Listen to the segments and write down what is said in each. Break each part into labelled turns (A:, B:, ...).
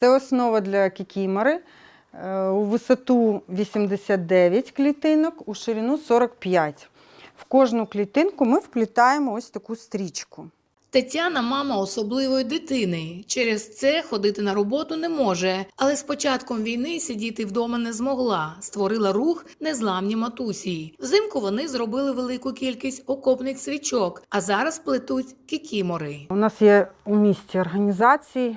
A: Це основа для кікімори. Е, У висоту 89 клітинок, у ширину 45. В кожну клітинку ми вплітаємо ось таку стрічку.
B: Тетяна мама особливої дитини. Через це ходити на роботу не може, але з початком війни сидіти вдома не змогла. Створила рух незламні матусі. Взимку вони зробили велику кількість окопних свічок, а зараз плетуть кікімори.
A: У нас є у місті організації,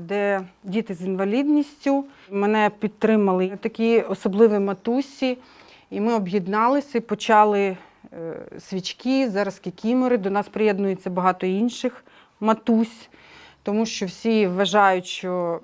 A: де діти з інвалідністю. Мене підтримали такі особливі матусі, і ми об'єдналися почали е, свічки, зараз кікімори. До нас приєднується багато інших матусь, тому що всі вважають, що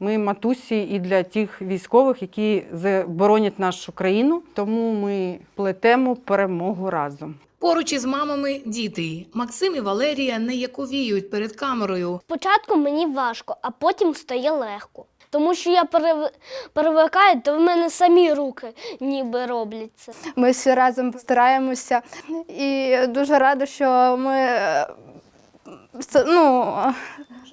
A: ми матусі і для тих військових, які за- боронять нашу країну. Тому ми плетемо перемогу разом.
B: Поруч із мамами діти. Максим і Валерія не яковіють перед камерою.
C: Спочатку мені важко, а потім стає легко. Тому що я перев... перевикаю, то в мене самі руки ніби роблять це.
D: Ми всі разом стараємося і дуже рада, що ми е, ну,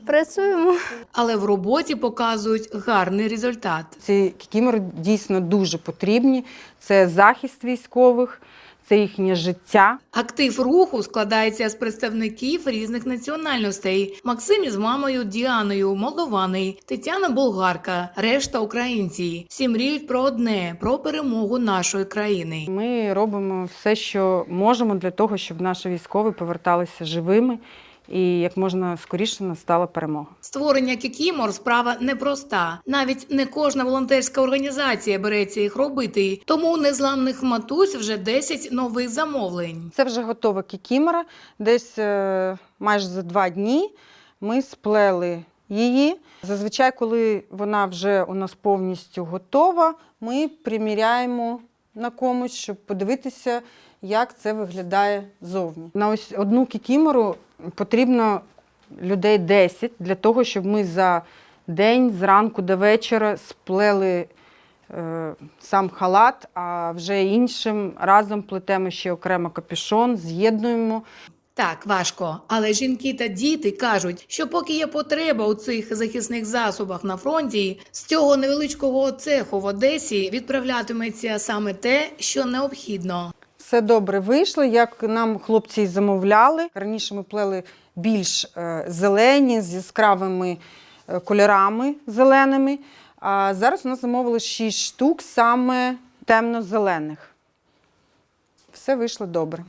D: працюємо.
B: Але в роботі показують гарний результат.
A: Ці кікімори дійсно дуже потрібні. Це захист військових, це їхнє життя.
B: Актив руху складається з представників різних національностей. Максим із мамою Діаною, молдований, Тетяна болгарка, решта українці. Всі мріють про одне про перемогу нашої країни.
A: Ми робимо все, що можемо для того, щоб наші військові поверталися живими і як можна скоріше настала перемога.
B: Створення кікімор справа непроста. Навіть не кожна волонтерська організація береться їх робити. Тому у незламних матусь вже 10 нових замовлень.
A: Це вже готова кікімора. Десь е, майже за два дні ми сплели її. Зазвичай, коли вона вже у нас повністю готова, ми приміряємо на комусь, щоб подивитися, як це виглядає зовні. На ось одну кікімору потрібно людей 10 для того, щоб ми за день зранку до вечора сплели е, сам халат, а вже іншим разом плетемо ще окремо капюшон, з'єднуємо.
B: Так, важко, але жінки та діти кажуть, що поки є потреба у цих захисних засобах на фронті, з цього невеличкого цеху в Одесі відправлятиметься саме те, що необхідно.
A: Все добре вийшло, як нам хлопці й замовляли. Раніше ми плели більш е, зелені з яскравими е, кольорами зеленими. А зараз у нас замовили 6 штук саме темно-зелених. Все вийшло добре.